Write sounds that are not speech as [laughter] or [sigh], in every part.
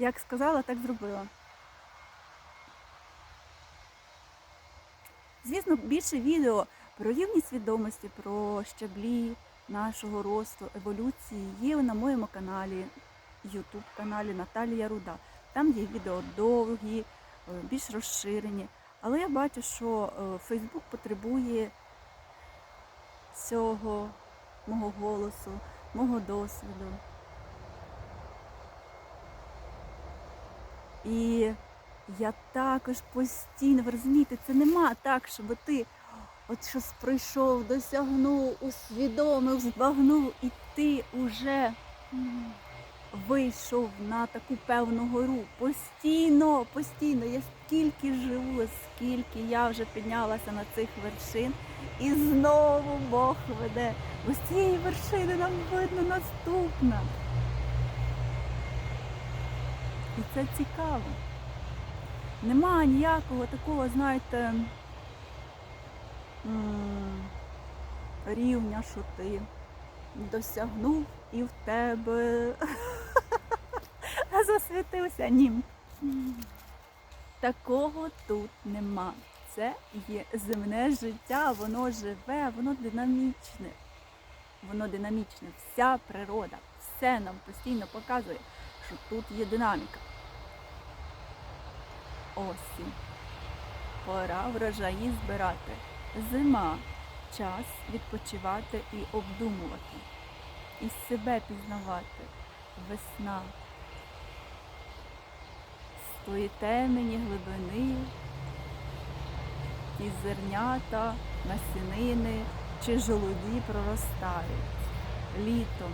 Як сказала, так зробила. Звісно, більше відео про рівні свідомості, про щаблі нашого росту, еволюції є на моєму каналі, YouTube каналі Наталія Руда. Там є відео довгі, е, більш розширені. Але я бачу, що е, Фейсбук потребує цього мого голосу, мого досвіду. І я також постійно, ви розумієте, це нема так, щоб ти от щось прийшов, досягнув, усвідомив, збагнув, і ти вже вийшов на таку певну гору. Постійно, постійно. Я скільки живу, скільки я вже піднялася на цих вершин, і знову Бог веде. Ось цієї вершини нам видно наступна. І це цікаво. Нема ніякого такого, знаєте, рівня, що ти досягнув і в тебе [laughs] засвітився. Ні. Такого тут нема. Це є земне життя, воно живе, воно динамічне. Воно динамічне. Вся природа, все нам постійно показує, що тут є динаміка. Осінь. Пора врожаї збирати. Зима. Час відпочивати і обдумувати. І себе пізнавати. Весна. З тої темені глибини, ті зернята, насінини чи жолуді проростають. Літом.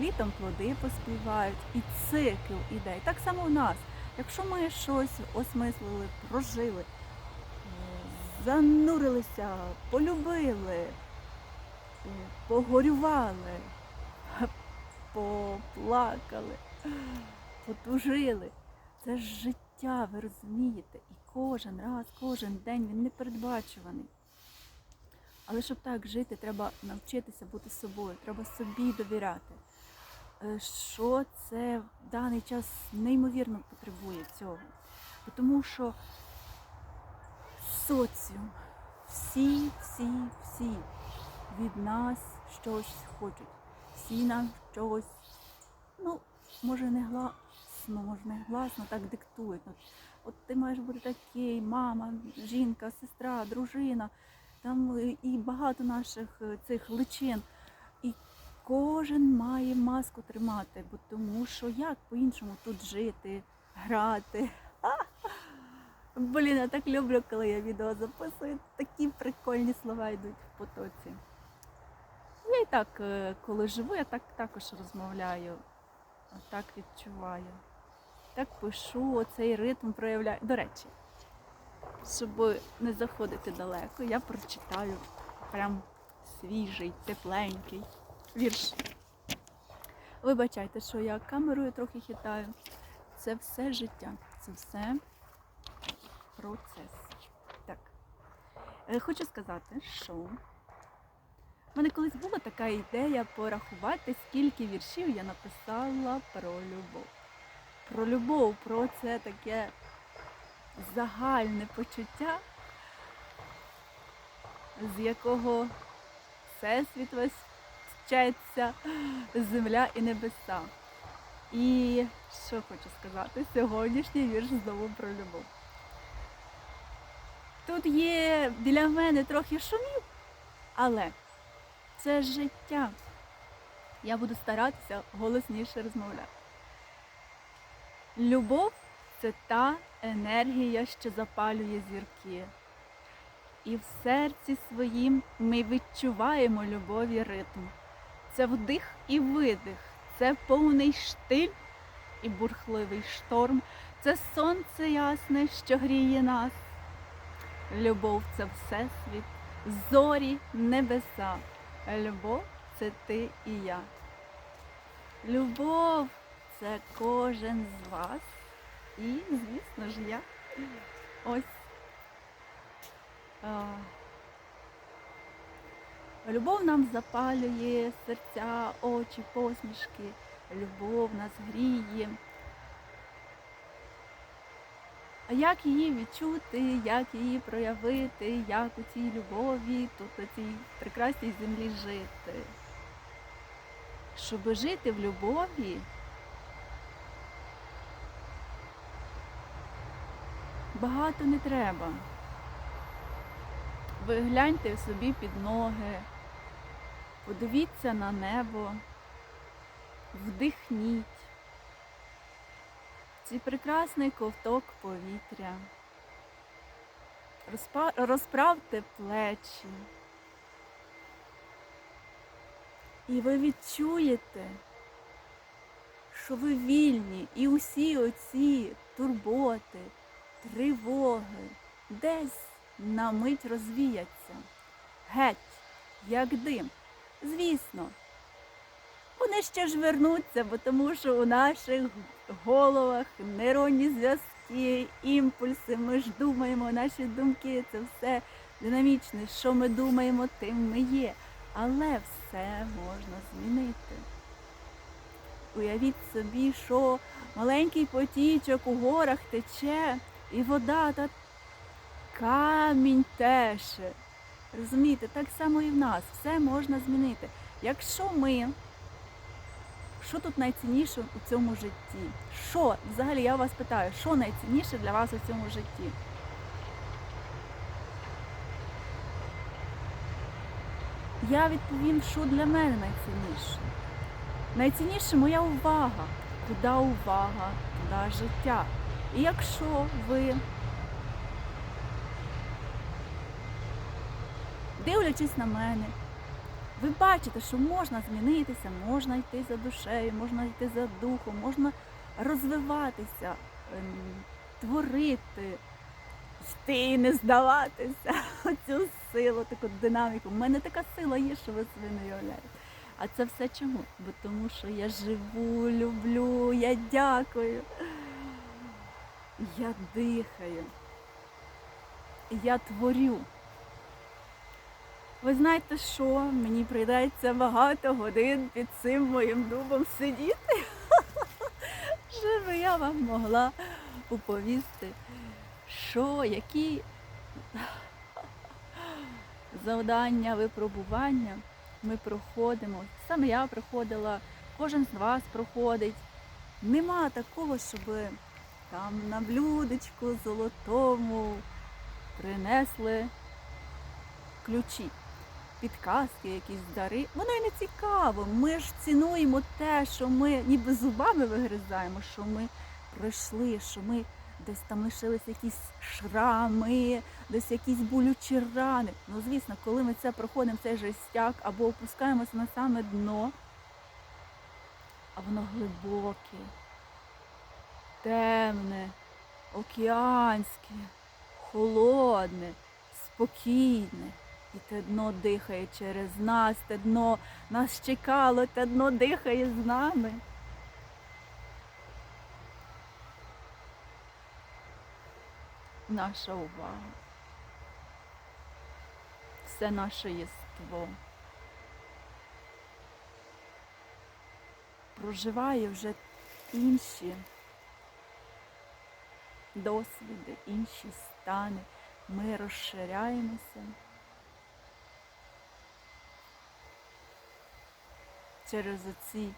Літом плоди поспівають, і цикл іде. І так само в нас. Якщо ми щось осмислили, прожили, занурилися, полюбили, е, погорювали, [laughs] поплакали, потужили. Це ж життя, ви розумієте? І кожен раз, кожен день він непередбачуваний. Але щоб так жити, треба навчитися бути собою, треба собі довіряти. Е, Що це в даний час неймовірно потребує цього. Тому що соціум, всі, всі, всі від нас щось хочуть. Всі нам щось, ну, може не гласно, може не гласно, так диктують. От, от ти маєш бути такий, мама, жінка, сестра, дружина, там і багато наших е, цих личин. І кожен має маску тримати, бо тому що як по-іншому тут жити, грати. [laughs] Блін, я так люблю, коли я відео записую. Такі прикольні слова йдуть в потоці. Я і так, е, коли живу, я так також розмовляю, так відчуваю. Так пишу, оцей ритм проявляю. До речі, щоб не заходити далеко, я прочитаю прям свіжий, тепленький вірш. Вибачайте, що я камерою трохи хитаю. Це все життя, це все процес. Так. Е, Хочу сказати, що в мене колись була така ідея порахувати, скільки віршів я написала про любов. Про любов, про це таке загальне почуття, з якого всесвіт весь вчаться земля і небеса. І що хочу сказати, сьогоднішній вірш знову про любов. Тут є біля мене трохи шумів, але це життя. Я буду старатися голосніше розмовляти. Любов це та енергія, що запалює зірки. І в серці своїм ми відчуваємо любові ритм. Це вдих і видих, це повний штиль і бурхливий шторм, це сонце ясне, що гріє нас. Любов це всесвіт, зорі, небеса. Любов це ти і я. Любов це кожен з вас. І, звісно ж, я. Ось. Любов нам запалює серця, очі, посмішки. любов нас гріє. А як її відчути, як її проявити, як у цій любові, тут на цій прекрасній землі жити? Щоб жити в любові, багато не треба. Ви гляньте собі під ноги, подивіться на небо, вдихніть цей прекрасний ковток повітря. Розправте плечі. І ви відчуєте, що ви вільні, і усі оці турботи, тривоги десь на мить розвіяться. Геть, як дим. Звісно, вони ще ж вернуться, бо тому що у наших головах нейронні зв'язки, імпульси, ми ж думаємо, наші думки це все динамічне. Що ми думаємо, тим ми є. Але все можна змінити. Уявіть собі, що маленький потічок у горах тече, і вода та камінь теше. Розумієте, так само і в нас все можна змінити. Якщо ми що тут найцінніше у цьому житті? Що, взагалі, я вас питаю, що найцінніше для вас у цьому житті? Я відповім, що для мене найцінніше. Найцінніше моя увага. Куди увага, туди життя. І якщо ви, дивлячись на мене, ви бачите, що можна змінитися, можна йти за душею, можна йти за духом, можна розвиватися, ем, творити, йти і не здаватися. [laughs] Оцю силу, таку динаміку. У мене така сила є, що ви собі не уявляєте. А це все чому? Бо тому що я живу, люблю, я дякую. Я дихаю. Я творю. Ви знаєте що? Мені прийдеться багато годин під цим моїм дубом сидіти, [laughs] щоб я вам могла оповісти, що, які завдання, випробування ми проходимо. Саме я проходила, кожен з вас проходить. Нема такого, щоб там на блюдечку золотому принесли ключі підказки, якісь дари. Воно і не цікаво. Ми ж цінуємо те, що ми ніби зубами вигризаємо, що ми пройшли, що ми десь там лишились якісь шрами, десь якісь болючі рани. Ну, звісно, коли ми це проходимо, цей жестяк, або опускаємося на саме дно, а воно глибоке, темне, океанське, холодне, спокійне. І те дно дихає через нас, те дно нас чекало, те дно дихає з нами. Наша увага. Все наше єство. Проживає вже інші досвіди, інші стани. Ми розширяємося. Через оці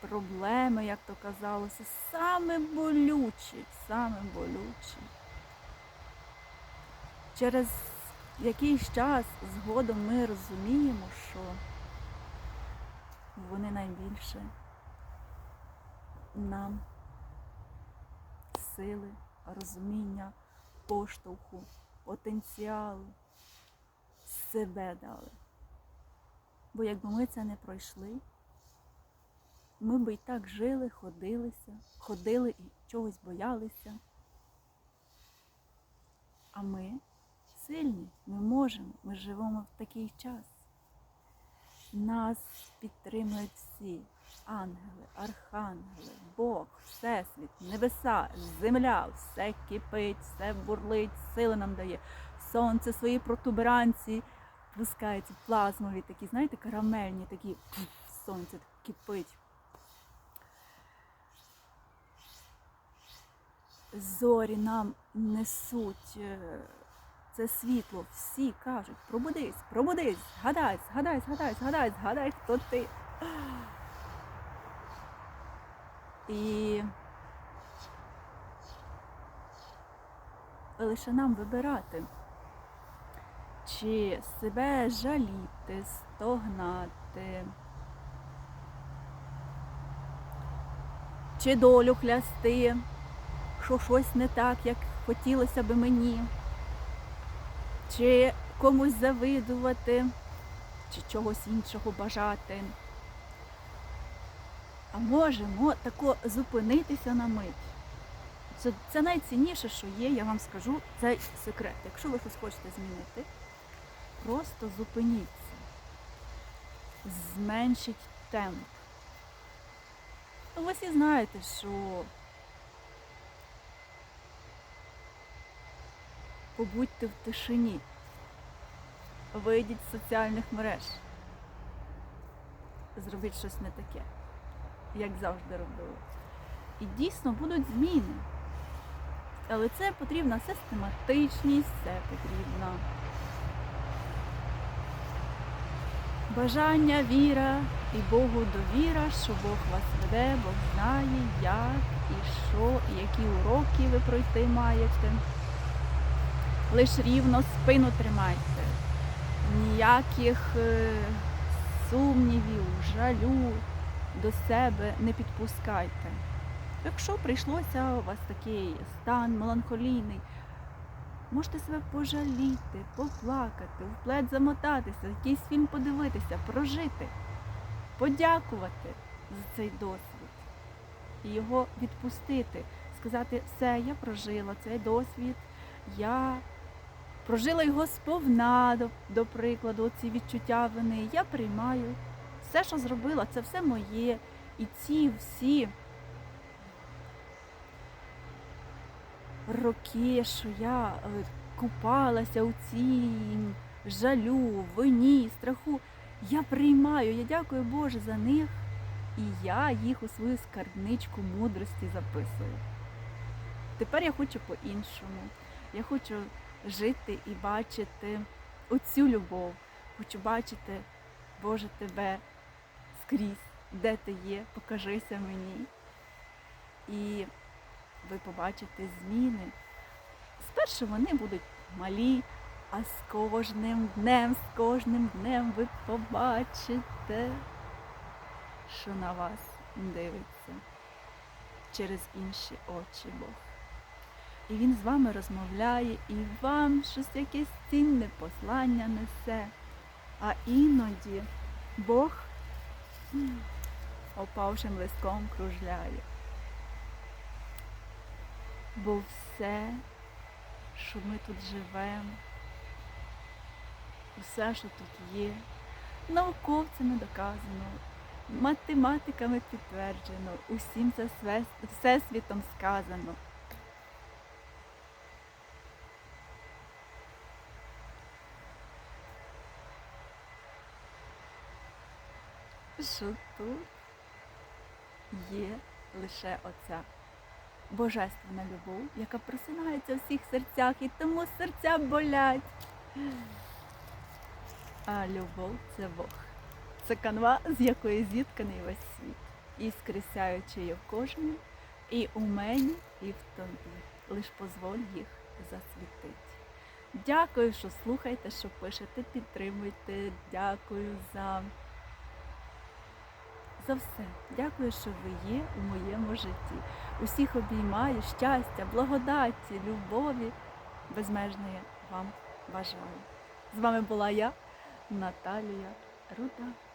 проблеми, як то казалося, саме болючі, саме болючі. Через якийсь час згодом ми розуміємо, що вони найбільше нам сили, розуміння, поштовху, потенціалу себе дали. Бо якби ми це не пройшли, ми би і так жили, ходилися, ходили і чогось боялися. А ми сильні, ми можемо, ми живемо в такий час. Нас підтримують всі ангели, архангели, Бог, Всесвіт, небеса, земля, все кипить, все бурлить, сили нам дає. Сонце свої протуберанці пускаються плазмові, такі, знаєте, карамельні, такі сонце кипить. Зорі нам несуть е, це світло. Всі кажуть, пробудись, пробудись, згадай, згадай, згадай, згадай, згадай, хто ти. І лише нам вибирати, чи себе жаліти, стогнати, чи долю хлясти, що щось не так, як хотілося би мені, чи комусь завидувати, чи чогось іншого бажати. А можемо тако зупинитися на мить. Це, це найцінніше, що є, я вам скажу, це секрет. Якщо ви щось хочете змінити, просто зупиніться, зменшіть темп. Ви всі знаєте, що побудьте в тишині, вийдіть з соціальних мереж, зробіть щось не таке, як завжди робили. І дійсно будуть зміни. Але це потрібна систематичність, це потрібна бажання, віра і Богу довіра, що Бог вас веде, Бог знає, як і що, і які уроки ви пройти маєте. Лиш рівно спину тримайте, ніяких е, сумнівів, жалю до себе не підпускайте. Якщо прийшлося у вас такий стан меланхолійний, можете себе пожаліти, поплакати, в плед замотатися, якийсь фільм подивитися, прожити, подякувати за цей досвід і його відпустити, сказати, все, я прожила цей досвід, я прожила його сповна, до, до прикладу, ці відчуття вини. Я приймаю все, що зробила, це все моє. І ці всі. Роки, що я е, купалася у цій жалю, вині, страху. Я приймаю, я дякую Боже за них, і я їх у свою скарбничку мудрості записую. Тепер я хочу по-іншому. Я хочу жити і бачити оцю любов. Хочу бачити, Боже, тебе скрізь, де ти є, покажися мені. І ви побачите зміни. Спершу вони будуть малі, а з кожним днем, з кожним днем ви побачите, що на вас дивиться через інші очі Бог. І Він з вами розмовляє, і вам щось якесь цінне послання несе. А іноді Бог опавшим листком кружляє. Бо все, що ми тут живемо, все, що тут є, науковцями доказано, математиками підтверджено, усім це всесвітом сказано. Що тут є лише оця божественна любов, яка просинається в всіх серцях, і тому серця болять. А любов це Бог. Це канва, з якої зітканий весь світ. Іскри сяючи є в кожному, і у мені, і в тобі. Лиш позволь їх засвітити. Дякую, що слухаєте, що пишете, підтримуєте. Дякую за, за все. Дякую, що ви є у моєму житті. Усіх обіймаю, щастя, благодаті, любові безмежної вам бажаю. З вами була я, Наталія Руда.